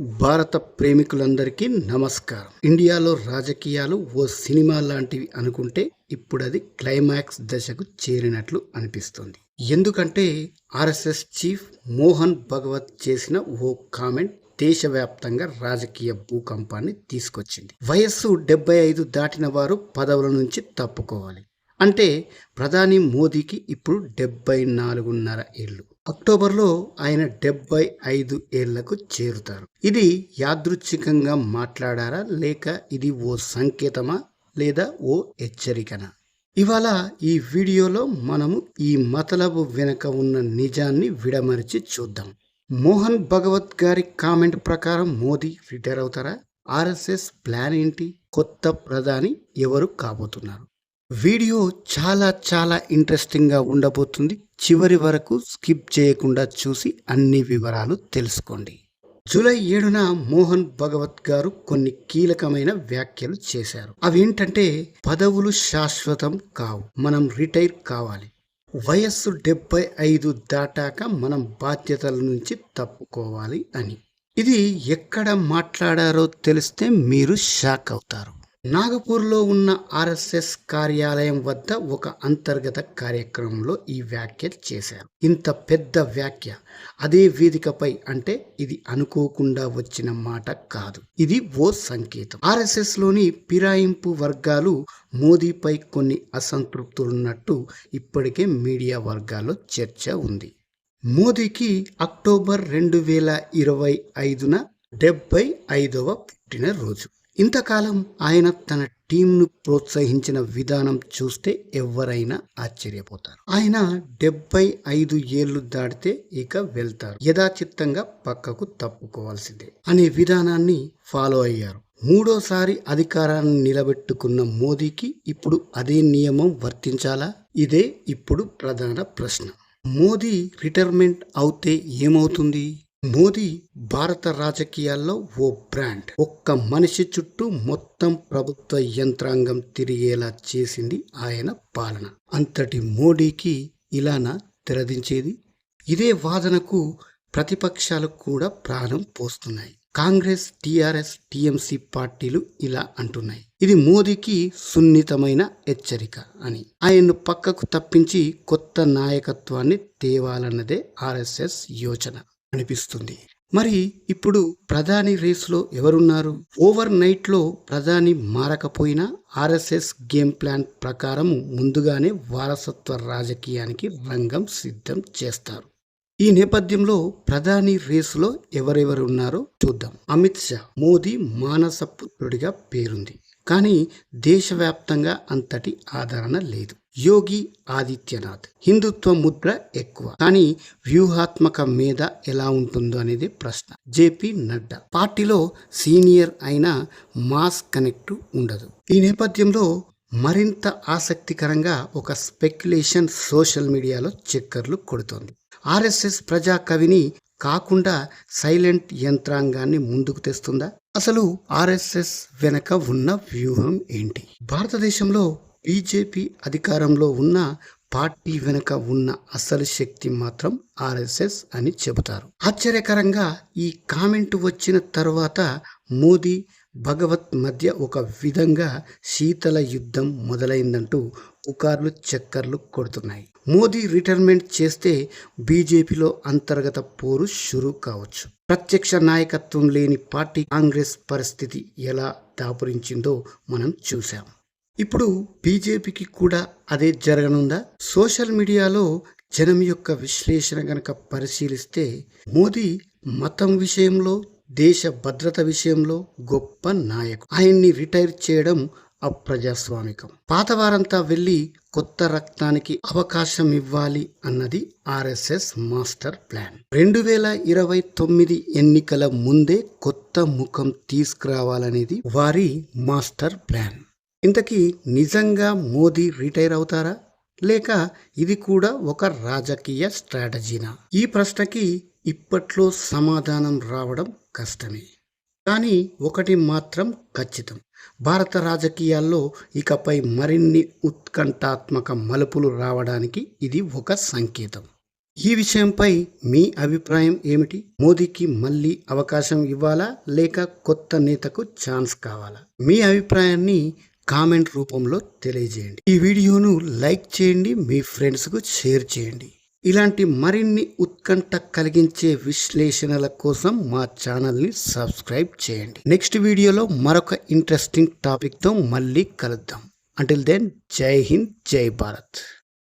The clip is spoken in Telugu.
భారత ప్రేమికులందరికీ నమస్కారం. ఇండియాలో రాజకీయాలు ఓ సినిమా లాంటివి అనుకుంటే ఇప్పుడు అది క్లైమాక్స్ దశకు చేరినట్లు అనిపిస్తుంది. ఎందుకంటే ఆర్ఎస్ఎస్ చీఫ్ మోహన్ భగవత్ చేసిన ఓ కామెంట్ దేశవ్యాప్తంగా రాజకీయ భూకంపాన్ని తీసుకొచ్చింది. వయస్సు డెబ్బై ఐదు దాటిన వారు పదవుల నుంచి తప్పుకోవాలి. అంటే ప్రధాని మోదీకి ఇప్పుడు డెబ్బై నాలుగున్నర ఏళ్ళు. అక్టోబర్లో ఆయన డెబ్బై ఐదు ఏళ్ళకు చేరుతారు. ఇది యాదృచ్ఛికంగా మాట్లాడారా? లేక ఇది ఓ సంకేతమా? లేదా ఓ హెచ్చరికనా? ఇవాళ ఈ వీడియోలో మనము ఈ మతలబు వెనుక ఉన్న నిజాన్ని విడమరిచి చూద్దాం. మోహన్ భగవత్ గారి కామెంట్ ప్రకారం మోదీ రిటైర్ అవుతారా? ఆర్ఎస్ఎస్ ప్లాన్ ఏంటి? కొత్త ప్రధాని ఎవరు కాబోతున్నారు? వీడియో చాలా చాలా ఇంట్రెస్టింగ్గా ఉండబోతుంది. చివరి వరకు స్కిప్ చేయకుండా చూసి అన్ని వివరాలు తెలుసుకోండి. జూలై ఏడున మోహన్ భగవత్ గారు కొన్ని కీలకమైన వ్యాఖ్యలు చేశారు. అవేంటంటే పదవులు శాశ్వతం కావు మనం రిటైర్ కావాలి. వయస్సు డెబ్బై ఐదు దాటాక మనం బాధ్యతల నుంచి తప్పుకోవాలి అని. ఇది ఎక్కడ మాట్లాడారో తెలిస్తే మీరు షాక్ అవుతారు. నాగపూర్లో ఉన్న ఆర్ఎస్ఎస్ కార్యాలయం వద్ద ఒక అంతర్గత కార్యక్రమంలో ఈ వ్యాఖ్య చేశారు. ఇంత పెద్ద వ్యాఖ్య అదే వేదికపై అంటే ఇది అనుకోకుండా వచ్చిన మాట కాదు. ఇది ఓ సంకేతం. ఆర్ఎస్ఎస్లోని ఫిరాయింపు వర్గాలు మోదీపై కొన్ని అసంతృప్తులున్నట్టు ఇప్పటికే మీడియా వర్గాల్లో చర్చ ఉంది. మోదీకి అక్టోబర్ రెండు వేల ఇరవై ఐదున డెబ్బై ఐదవ పుట్టినరోజు. ఇంతకాలం ఆయన తన టీంను ప్రోత్సహించిన విధానం చూస్తే ఎవరైనా ఆశ్చర్యపోతారు. ఆయన డెబ్బై ఐదు ఏళ్ళు దాటితే ఇక వెళ్తారు. యథాచిత్తంగా పక్కకు తప్పుకోవాల్సిందే అనే విధానాన్ని ఫాలో అయ్యారు. మూడోసారి అధికారాన్ని నిలబెట్టుకున్న మోదీకి ఇప్పుడు అదే నియమం వర్తించాలా? ఇదే ఇప్పుడు ప్రధాన ప్రశ్న. మోదీ రిటైర్మెంట్ అవుతే ఏమవుతుంది? మోదీ భారత రాజకీయాల్లో ఓ బ్రాండ్. ఒక్క మనిషి చుట్టూ మొత్తం ప్రభుత్వ యంత్రాంగం తిరిగేలా చేసింది ఆయన పాలన. అంతటి మోడీకి ఇలానా తెరదించేది? ఇదే వాదనకు ప్రతిపక్షాలు కూడా ప్రాణం పోస్తున్నాయి. కాంగ్రెస్ టీఆర్ఎస్ టిఎంసి పార్టీలు ఇలా అంటున్నాయి. ఇది మోదీకి సున్నితమైన హెచ్చరిక అని. ఆయన్ను పక్కకు తప్పించి కొత్త నాయకత్వాన్ని తేవాలన్నదే ఆర్ఎస్ఎస్ యోచన. అనిపిస్తుంది మరి ఇప్పుడు ప్రధాని రేసులో ఎవరున్నారు? ఓవర్ నైట్లో ప్రధాని మారకపోయినా ఆర్ఎస్ఎస్ గేమ్ ప్లాన్ ప్రకారం ముందుగానే వారసత్వ రాజకీయానికి రంగం సిద్ధం చేస్తారు. ఈ నేపథ్యంలో ప్రధాని రేసులో ఎవరెవరు ఉన్నారో చూద్దాం. అమిత్ షా మోదీ మానస పుత్రుడిగా పేరుంది. కానీ దేశవ్యాప్తంగా అంతటి ఆదరణ లేదు. యోగి ఆదిత్యనాథ్. హిందుత్వ ముద్ర ఎక్కువ. కానీ వ్యూహాత్మక మీద ఎలా ఉంటుందో అనేది ప్రశ్న. జేపీ నడ్డా. పార్టీలో సీనియర్ అయిన మాస్ కనెక్ట్ ఉండదు. ఈ నేపథ్యంలో మరింత ఆసక్తికరంగా ఒక స్పెక్యులేషన్ సోషల్ మీడియాలో చక్కర్లు కొడుతోంది. ఆర్ఎస్ఎస్ ప్రజా కవిని కాకుండా సైలెంట్ యంత్రాంగాన్ని ముందుకు తెస్తుందా? అసలు ఆర్ఎస్ఎస్ వెనక ఉన్న వ్యూహం ఏంటి? భారతదేశంలో బీజేపీ అధికారంలో ఉన్న పార్టీ వెనుక ఉన్న అసలు శక్తి మాత్రం ఆర్ఎస్ఎస్ అని చెబుతారు. ఆశ్చర్యకరంగా ఈ కామెంట్ వచ్చిన తర్వాత మోదీ భగవత్ మధ్య ఒక విధంగా శీతల యుద్ధం మొదలైందంటూ పుకార్లు చక్కర్లు కొడుతున్నాయి. మోదీ రిటైర్మెంట్ చేస్తే బీజేపీలో అంతర్గత పోరు షురు కావచ్చు. ప్రత్యక్ష నాయకత్వం లేని పార్టీ కాంగ్రెస్ పరిస్థితి ఎలా దాపురించిందో మనం చూసాం ఇప్పుడు బీజేపీకి కూడా అదే జరగనుందా? సోషల్ మీడియాలో జనం యొక్క విశ్లేషణ గనక పరిశీలిస్తే మోదీ మతం విషయంలో దేశ భద్రత విషయంలో గొప్ప నాయకుడు. ఆయన్ని రిటైర్ చేయడం అప్రజాస్వామికం. పాతవారంతా వెళ్ళి కొత్త రక్తానికి అవకాశం ఇవ్వాలి అన్నది ఆర్ఎస్ఎస్ మాస్టర్ ప్లాన్. రెండు వేల ఇరవై తొమ్మిది ఎన్నికల ముందే కొత్త ముఖం తీసుకురావాలనేది వారి మాస్టర్ ప్లాన్. ఇంతకీ నిజంగా మోదీ రిటైర్ అవుతారా? లేక ఇది కూడా ఒక రాజకీయ స్ట్రాటజీనా? ఈ ప్రశ్నకి ఇప్పట్లో సమాధానం రావడం కష్టమే. కానీ ఒకటి మాత్రం ఖచ్చితం. భారత రాజకీయాల్లో ఇకపై మరిన్ని ఉత్కంఠాత్మక మలుపులు రావడానికి ఇది ఒక సంకేతం. ఈ విషయంపై మీ అభిప్రాయం ఏమిటి? మోదీకి మళ్ళీ అవకాశం ఇవ్వాలా? లేక కొత్త నేతకు ఛాన్స్ కావాలా? మీ అభిప్రాయాన్ని కామెంట్ రూపంలో తెలియజేయండి. ఈ వీడియోను లైక్ చేయండి మీ ఫ్రెండ్స్కు షేర్ చేయండి. ఇలాంటి మరిన్ని ఉత్కంఠ కలిగించే విశ్లేషణల కోసం మా ఛానల్ని సబ్స్క్రైబ్ చేయండి. నెక్స్ట్ వీడియోలో మరొక ఇంట్రెస్టింగ్ టాపిక్తో మళ్ళీ కలుద్దాం. అంటిల్ దెన్ జై హింద్ జై భారత్